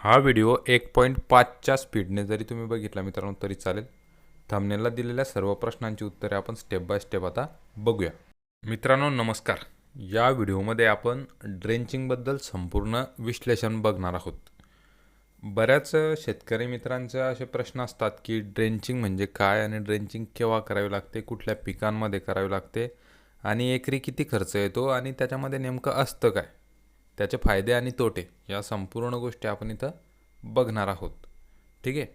हा व्हिडिओ एक पॉईंट पाचच्या स्पीडने जरी तुम्ही बघितला मित्रांनो तरी चालेल. थांबनेला दिलेल्या सर्व प्रश्नांची उत्तरे आपण स्टेप बाय स्टेप आता बघूया. मित्रांनो नमस्कार. या व्हिडिओमध्ये आपण ड्रेंचिंगबद्दल संपूर्ण विश्लेषण बघणार आहोत. बऱ्याच शेतकरी मित्रांचे असे प्रश्न असतात की ड्रेंचिंग म्हणजे काय आणि ड्रेंचिंग केव्हा करावी लागते कुठल्या पिकांमध्ये करावी लागते आणि एकरी किती खर्च येतो आणि त्याच्यामध्ये नेमकं असतं काय? त्याचे फायदे आणि तोटे या संपूर्ण गोष्टी आपण इथं बघणार आहोत. ठीक आहे?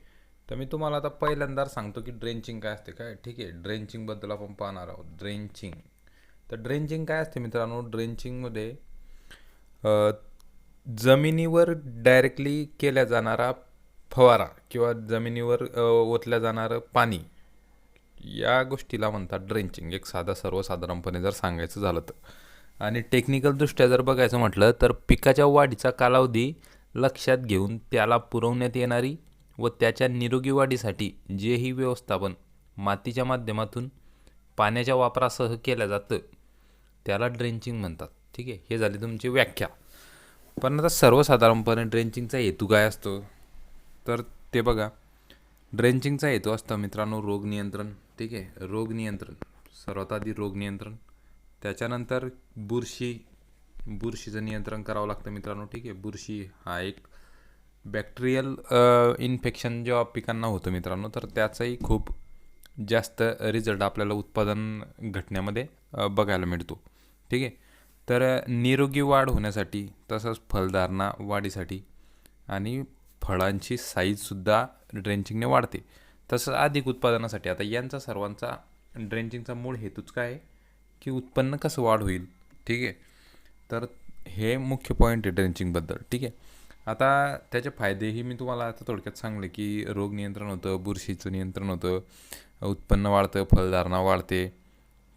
तर मी तुम्हाला आता पहिल्यांदा सांगतो की ड्रेंचिंग काय असते काय? ठीक आहे? ड्रेंचिंगबद्दल आपण पाहणार आहोत. ड्रेंचिंग. तर ड्रेंचिंग काय असते मित्रांनो? ड्रेंचिंगमध्ये जमिनीवर डायरेक्टली केल्या जाणारा फवारा किंवा जमिनीवर ओतल्या जाणारं पाणी या गोष्टीला म्हणतात ड्रेंचिंग. एक साधा सर्वसाधारणपणे जर सांगायचं झालं तर. आणि टेक्निकलदृष्ट्या जर बघायचं म्हटलं तर पिकाच्या वाढीचा कालावधी लक्षात घेऊन त्याला पुरवण्यात येणारी व त्याच्या निरोगी वाढीसाठी जेही व्यवस्थापन मातीच्या माध्यमातून पाण्याच्या वापरासह केलं जातं त्याला ड्रेंचिंग म्हणतात. ठीक आहे? हे झाली तुमची व्याख्या. पण आता सर्वसाधारणपणे ड्रेंचिंगचा हेतू काय असतो? तर ते बघा. ड्रेंचिंगचा हेतू असतो मित्रांनो रोग नियंत्रण. ठीक आहे? रोग नियंत्रण. सर्वात आधी रोग नियंत्रण. त्याच्यानंतर बुरशी बुरशीचं नियंत्रण करावं लागतं मित्रांनो ठीक आहे. बुरशी हा एक बॅक्टेरियल इन्फेक्शन जेव्हा पिकांना होतं मित्रांनो तर त्याचाही खूप जास्त रिझल्ट आपल्याला उत्पादन घटण्यामध्ये बघायला मिळतो. ठीक आहे. तर निरोगी वाढ होण्यासाठी तसंच फलधारणा वाढीसाठी आणि फळांची साईजसुद्धा ड्रेंचिंगने वाढते. तसंच अधिक उत्पादनासाठी आता यांचा सर्वांचा ड्रेंचिंगचा मूळ हेतूच काय आहे? की उत्पन्न कसं वाढ होईल ठीक आहे? तर हे मुख्य पॉईंट आहे ड्रेंचिंगबद्दल ठीक आहे? आता त्याचे फायदेही मी तुम्हाला आता थोडक्यात सांगले की रोग नियंत्रण होतं बुरशीचं नियंत्रण होतं उत्पन्न वाढतं फलधारणा वाढते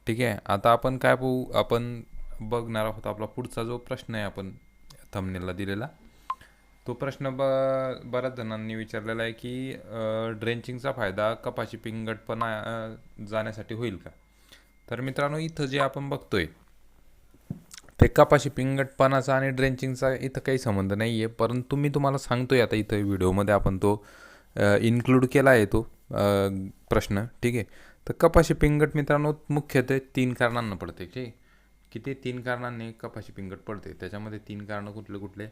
ठीक आहे? आता आपण काय पाहू आपण बघणार आहोत आपला पुढचा जो प्रश्न आहे आपण थमनेला दिलेला तो प्रश्न ब बऱ्याच जणांनी विचारलेला आहे की ड्रेंचिंगचा फायदा कपाशी पिंगटपणा जाण्यासाठी होईल का? तर मित्रांनो इथं जे आपण बघतोय ते कपाशी पिंगटपणाचा आणि ड्रेंचिंगचा इथं काही संबंध नाही आहे परंतु मी तुम्हाला सांगतोय आता इथं व्हिडिओमध्ये आपण तो इन्क्लूड केला आहे तो प्रश्न. ठीक आहे? तर कपाशी पिंगट मित्रांनो मुख्यत्वे तीन कारणांना पडते. ठीक आहे? किती तीन कारणांनी कपाशी पिंगट पडते. त्याच्यामध्ये तीन कारणं कुठले कुठले?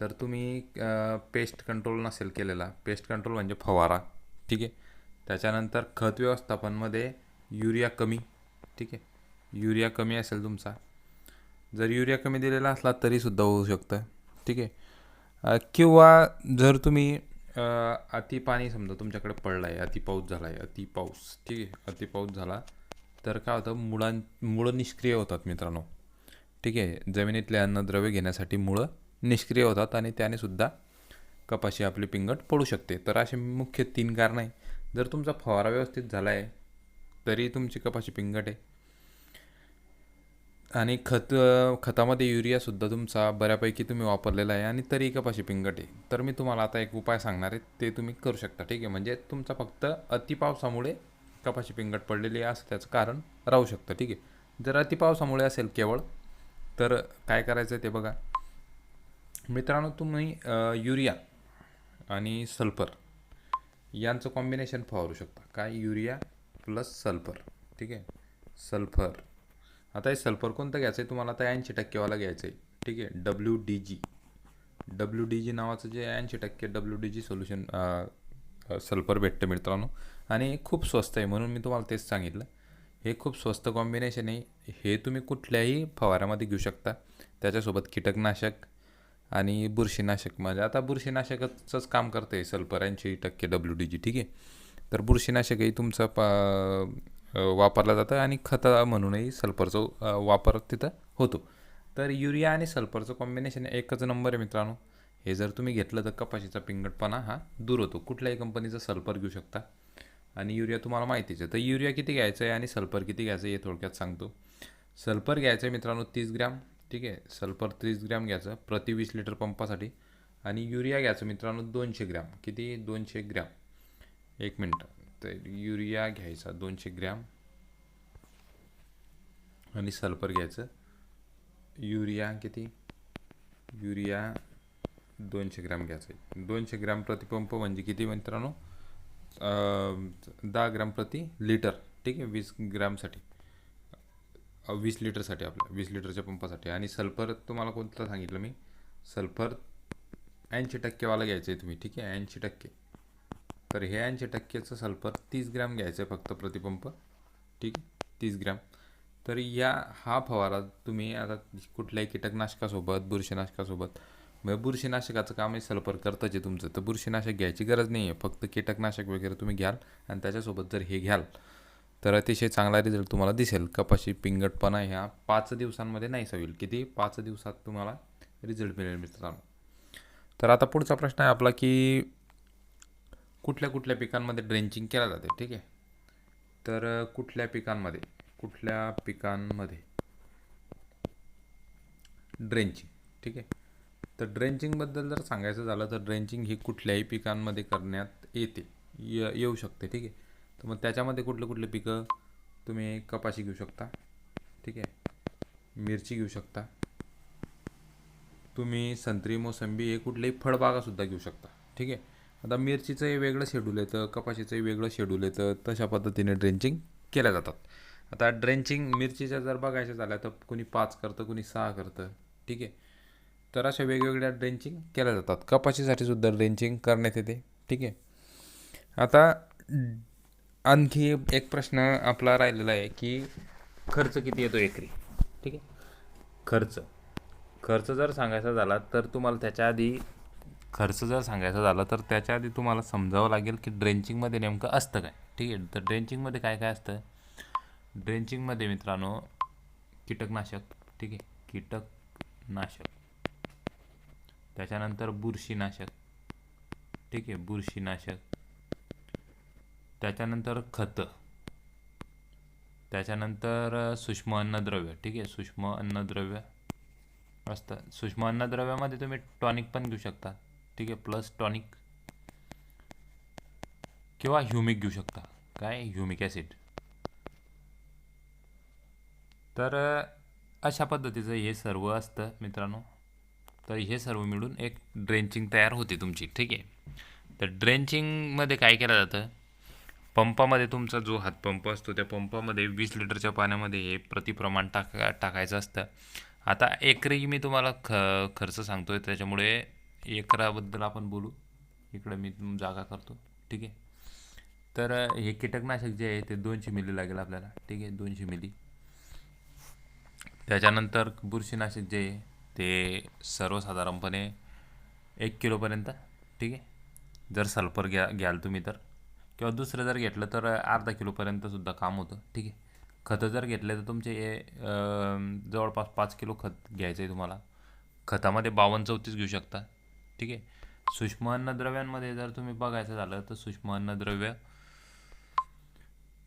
तर तुम्ही पेस्ट कंट्रोल नसेल केलेला. पेस्ट कंट्रोल म्हणजे फवारा. ठीक आहे? त्याच्यानंतर खत व्यवस्थापनमध्ये युरिया कमी. ठीक आहे. युरिया कमी असेल तुमचा. जर युरिया कमी दिलेला असला तरीसुद्धा होऊ शकतं. ठीक आहे. किंवा जर तुम्ही अति पाणी समजा तुमच्याकडे पडलं आहे अति पाऊस झाला आहे अति पाऊस ठीक आहे अति पाऊस झाला तर काय होतं? मुळां मुळं निष्क्रिय होतात मित्रांनो. ठीक आहे. जमिनीतले अन्नद्रव्य घेण्यासाठी मुळं निष्क्रिय होतात आणि त्याने सुद्धा कपाशी आपली पिंगट पडू शकते. तर असे मुख्य तीन कारणं आहे. जर तुमचा फवारा व्यवस्थित झाला आहे तरी तुमची कपाशी पिंगट आहे. आणि खत खतामध्ये युरियासुद्धा तुमचा बऱ्यापैकी तुम्ही वापरलेला आहे आणि तरी कपाशी पिंगट आहे. तर मी तुम्हाला आता एक उपाय सांगणार आहे ते तुम्ही करू शकता ठीक आहे? म्हणजे तुमचा फक्त अतिपावसामुळे कपाशी पिंगट पडलेली आहे असं त्याचं कारण राहू शकतं ठीक आहे? जर अतिपावसामुळे असेल केवळ तर काय करायचं ते बघा. मित्रांनो तुम्ही युरिया आणि सल्फर यांचं कॉम्बिनेशन फवारू शकता. काय? युरिया प्लस सल्फर ठीक आहे? सल्फर. आता हे सल्फर कोणतं घ्यायचं आहे? तुम्हाला आता ऐंशी टक्केवाला घ्यायचं आहे ठीक आहे? W D G W D G नावाचं जे ऐंशी टक्के W D G solution sulphur भेटतं मित्रांनो. आणि हे खूप स्वस्त आहे म्हणून मी तुम्हाला तेच सांगितलं. हे खूप स्वस्त कॉम्बिनेशन आहे. हे तुम्ही कुठल्याही फवाऱ्यामध्ये घेऊ शकता. त्याच्यासोबत कीटकनाशक आणि बुरशीनाशक. म्हणजे आता बुरशीनाशकाचंच काम करतं आहे सल्फर ऐंशी टक्के डब्ल्यू डी जी ठीक आहे? तर बुरशीनाशकही तुमचं प वापरलं जातं आणि खत म्हणूनही सल्फरचा वापर तिथं होतो. तर युरिया आणि सल्फरचं कॉम्बिनेशन एकच नंबर आहे मित्रांनो. हे जर तुम्ही घेतलं तर कपाशीचा पिंगटपणा हा दूर होतो. कुठल्याही कंपनीचं सल्फर घेऊ शकता. आणि युरिया तुम्हाला माहितीच आहे. तर युरिया किती घ्यायचं आहे आणि सल्फर किती घ्यायचं आहे हे थोडक्यात सांगतो. सल्फर घ्यायचं आहे मित्रांनो तीस ग्रॅम. ठीक आहे? सल्फर तीस ग्रॅम घ्यायचं. प्रति वीस लिटर पंपासाठी. आणि युरिया घ्यायचं मित्रांनो दोनशे ग्रॅम. किती? दोनशे ग्रॅम. एक मिनटं. तर युरिया घ्यायचा दोनशे ग्रॅम आणि सल्फर घ्यायचं. युरिया किती? युरिया दोनशे ग्रॅम घ्यायचं. आहे दोनशे ग्रॅम प्रतिपंप म्हणजे किती मित्रांनो? दहा ग्रॅम प्रति लिटर. ठीक आहे? वीस ग्रॅमसाठी. वीस लिटरसाठी आपल्या वीस लिटरच्या पंपासाठी. आणि सल्फर तुम्हाला कोणतं सांगितलं मी? सल्फर ऐंशी टक्केवाला घ्यायचं आहे तुम्ही. ठीक आहे? ऐंशी टक्के. तर हे ऐंशी टक्केचं सल्फर तीस ग्रॅम घ्यायचं आहे फक्त प्रतिपंप. ठीक आहे? तीस ग्रॅम. तर या हा फवारा तुम्ही आता कुठल्याही कीटकनाशकासोबत बुरशीनाशकासोबत मग बुरशीनाशकाचं काम आहे सल्फर करताच आहे तुमचं. तर बुरशीनाशक घ्यायची गरज नाही आहे. फक्त कीटकनाशक वगैरे तुम्ही घ्याल आणि त्याच्यासोबत जर हे घ्याल तर अतिशय चांगला रिझल्ट तुम्हाला दिसेल. कपाशी पिंगटपणा ह्या पाच दिवसांमध्ये नाहीसा होईल. किती? पाच दिवसात तुम्हाला रिझल्ट मिळेल मित्रांनो. तर आता पुढचा प्रश्न आहे आपला की कुठल्या कुठल्या पिकांमध्ये ड्रेंचिंग केलं जाते ठीक आहे? तर कुठल्या पिकांमध्ये कुठल्या पिकांमध्ये ड्रेंचिंग ठीक आहे? तर ड्रेंचिंगबद्दल जर सांगायचं झालं तर ड्रेंचिंग ही कुठल्याही पिकांमध्ये करण्यात येते य येऊ शकते ठीक आहे? तर मग त्याच्यामध्ये कुठले कुठले पिकं तुम्ही कपाशी घेऊ शकता ठीक आहे? मिरची घेऊ शकता. तुम्ही संत्री मोसंबी हे कुठलेही फळबागासुद्धा घेऊ शकता ठीक आहे? आता मिरचीचंही वेगळं शेड्यूल येतं कपाशीचंही वेगळं शेड्यूल येतं तशा पद्धतीने ड्रेंचिंग केल्या जातात. आता ड्रेंचिंग मिरचीच्या जर बघायच्या झाल्या तर कुणी पाच करतं कुणी सहा करतं ठीक आहे? तर अशा वेगवेगळ्या ड्रेंचिंग केल्या जातात. कपाशीसाठी सुद्धा ड्रेंचिंग करण्यात येते ठीक आहे? आता आणखी एक प्रश्न आपला राहिलेला आहे की खर्च किती येतो एकरी? ठीक आहे? खर्च. खर्च जर सांगायचा झाला तर तुम्हाला त्याच्या आधी खर्च जर सांगायचा झाला तर त्याच्या आधी तुम्हाला समजावं लागेल की ड्रेंचिंगमध्ये नेमकं असतं काय. ठीक आहे? तर ड्रेंचिंगमध्ये काय काय असतं? ड्रेंचिंगमध्ये मित्रांनो कीटकनाशक. ठीक आहे? कीटकनाशक. त्याच्यानंतर बुरशीनाशक. ठीक आहे? बुरशीनाशक. त्याच्यानंतर खतं. त्याच्यानंतर सूक्ष्म अन्नद्रव्य. ठीक आहे? सूक्ष्म अन्नद्रव्य. असतं सूक्ष्म अन्नद्रव्यामध्ये तुम्ही टॉनिक पण घेऊ शकता. ठीक आहे प्लस टॉनिक किंवा ह्युमिक घेऊ शकता. काय? ह्युमिक ॲसिड तर अशा पद्धतीचं हे सर्व असतं मित्रांनो. तर हे सर्व मिळून एक ड्रेंचिंग तयार होते तुमची ठीक आहे. तर ड्रेंचिंगमध्ये काय केलं जातं? पंपामध्ये तुमचा जो हातपंप असतो त्या पंपामध्ये वीस लिटरच्या पाण्यामध्ये हे प्रतिप्रमाण टाका टाकायचं असतं. आता एकरी मी तुम्हाला ख खर्च सांगतो आहे त्याच्यामुळे एकराबद्दल आपण बोलू. इकडं मी तुम- जागा करतो. ठीक आहे? तर हे कीटकनाशक जे आहे ते दोनशे मिली लागेल आपल्याला. ठीक आहे? दोनशे मिली. त्याच्यानंतर बुरशीनाशक जे आहे ते सर्वसाधारणपणे एक किलोपर्यंत. ठीक आहे? जर सल्फर घ्या घ्याल तुम्ही तर. किंवा दुसरं जर घेतलं तर अर्धा किलोपर्यंतसुद्धा काम होतं. ठीक आहे? खतं जर घेतले तर तुमचे हे जवळपास पाच किलो खत घ्यायचं आहे तुम्हाला. खतामध्ये बावन्न चौतीस घेऊ शकता. ठीक आहे? सूक्ष्म अन्नद्रव्यांमध्ये जर तुम्ही बघायचं झालं तर सूक्ष्म अन्नद्रव्य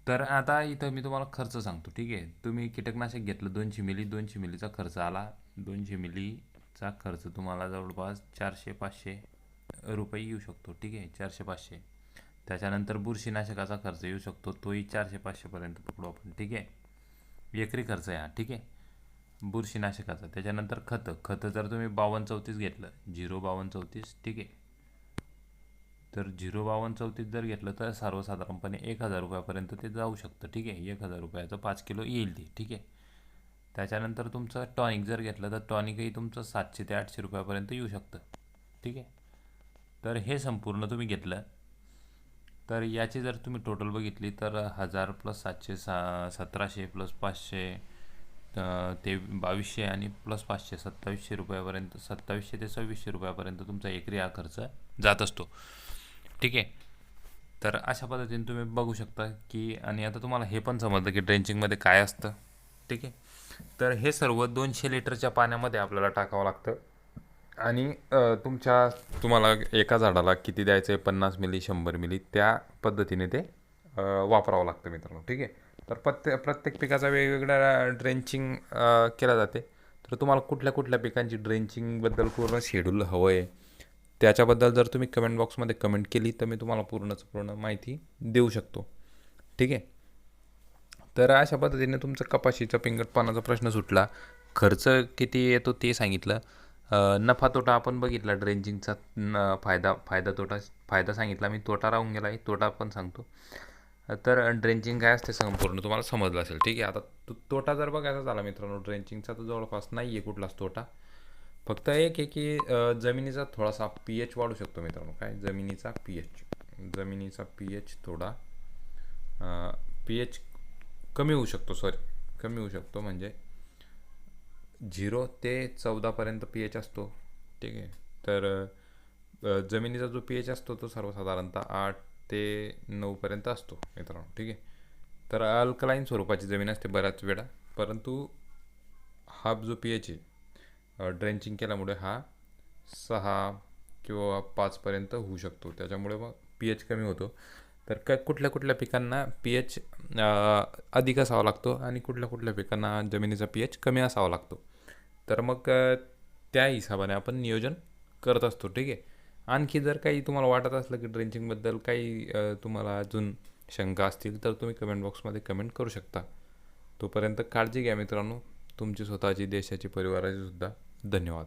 तर आता इथं मी तुम्हाला खर्च सांगतो ठीक आहे? तुम्ही कीटकनाशक घेतलं दोनशे मिली दोनशे मिलीचा खर्च आला. दोनशे मिलीचा खर्च तुम्हाला जवळपास चारशे पाचशे रुपये येऊ शकतो ठीक आहे? चारशे पाचशे. त्याच्यानंतर बुरशीनाशकाचा खर्च येऊ शकतो तोही चारशे पाचशेपर्यंत पकडू आपण ठीक आहे? एकरी खर्च आहे हा ठीक आहे? बुरशीनाशकाचा. त्याच्यानंतर खतं. खतं जर तुम्ही बावन्न चौतीस घेतलं झिरो बावन्न चौतीस ठीक आहे. तर झिरो बावन्न चौतीस जर घेतलं तर सर्वसाधारणपणे एक हजार रुपयापर्यंत ते जाऊ शकतं ठीक आहे. एक हजार रुपयाचं पाच किलो येईल ते ठीक आहे. त्याच्यानंतर तुमचं टॉनिक जर घेतलं तर टॉनिकही तुमचं सातशे ते आठशे रुपयापर्यंत येऊ शकतं ठीक आहे. तर हे संपूर्ण तुम्ही घेतलं तर याची जर तुम्ही टोटल बघितली तर हजार प्लस सातशे सा सतराशे प्लस पाचशे ते बावीसशे आणि प्लस पाचशे सत्तावीसशे रुपयापर्यंत सत्तावीसशे ते सव्वीसशे रुपयापर्यंत तुमचा एकरी हा खर्च जात असतो. ठीक आहे? तर अशा पद्धतीने तुम्ही बघू शकता की आणि आता तुम्हाला हे पण समजलं की ड्रेंचिंगमध्ये काय असतं. ठीक आहे? तर हे सर्व दोनशे लिटरच्या पाण्यामध्ये आपल्याला टाकावं लागतं. आणि तुमच्या तुम्हाला एका झाडाला किती द्यायचं आहे पन्नास मिली शंभर मिली त्या पद्धतीने ते वापरावं लागतं मित्रांनो. ठीक आहे? तर प्रत्येक प्रत्येक पिकाचा वेगवेगळ्या ड्रेंचिंग केल्या जाते. तर तुम्हाला कुठल्या कुठल्या पिकांची ड्रेंचिंगबद्दल पूर्ण शेड्यूल हवं आहे त्याच्याबद्दल जर तुम्ही कमेंट बॉक्समध्ये कमेंट केली तर मी तुम्हाला पूर्णच पूर्ण माहिती देऊ शकतो. ठीक आहे? तर अशा पद्धतीने तुमचं कपाशीचा पिंगटपणाचा प्रश्न सुटला. खर्च किती येतो ते सांगितलं. नफा तोटा आपण बघितला ड्रेंचिंगचा न फायदा फायदा तोटा फायदा सांगितला. मी तोटा राहून गेला आहे तोटा पण सांगतो. तर ड्रेंचिंग काय असते संपूर्ण? तुम्हाला समजलं असेल. ठीक आहे आता तो तोटा जर बघायचा झाला मित्रांनो ड्रेंचिंगचा तर जवळपास नाही आहे कुठलाच तोटा. फक्त एक आहे की जमिनीचा थोडासा पी एच वाढू शकतो मित्रांनो. काय? जमिनीचा पी एच. जमिनीचा पी एच थोडा पी एच कमी होऊ शकतो. सॉरी कमी होऊ शकतो म्हणजे झिरो ते चौदापर्यंत पी एच असतो. ठीक आहे. तर जमिनीचा जो पी एच असतो तो सर्वसाधारणतः आठ ते नऊपर्यंत असतो मित्रांनो ठीक आहे? तर अल्कलाईन स्वरूपाची जमीन असते बऱ्याच वेळा. परंतु हा जो पी एच आहे ड्रेंचिंग केल्यामुळे हा सहा किंवा पाचपर्यंत होऊ शकतो. त्याच्यामुळे मग पी एच कमी होतो. तर काय कुठल्या कुठल्या पिकांना पी एच अधिक असावा लागतो आणि कुठल्या कुठल्या पिकांना जमिनीचा पी एच कमी असावा लागतो. तर मग त्या हिशोबाने आपण नियोजन करत असतो ठीक आहे? आणखी जर काही तुम्हाला वाटत असलं की ड्रेंचिंगबद्दल काही तुम्हाला अजून शंका असतील तर तुम्ही कमेंट बॉक्समध्ये कमेंट करू शकता. तोपर्यंत काळजी घ्या मित्रांनो. तुमची स्वतःची देशाची परिवाराची सुद्धा धन्यवाद.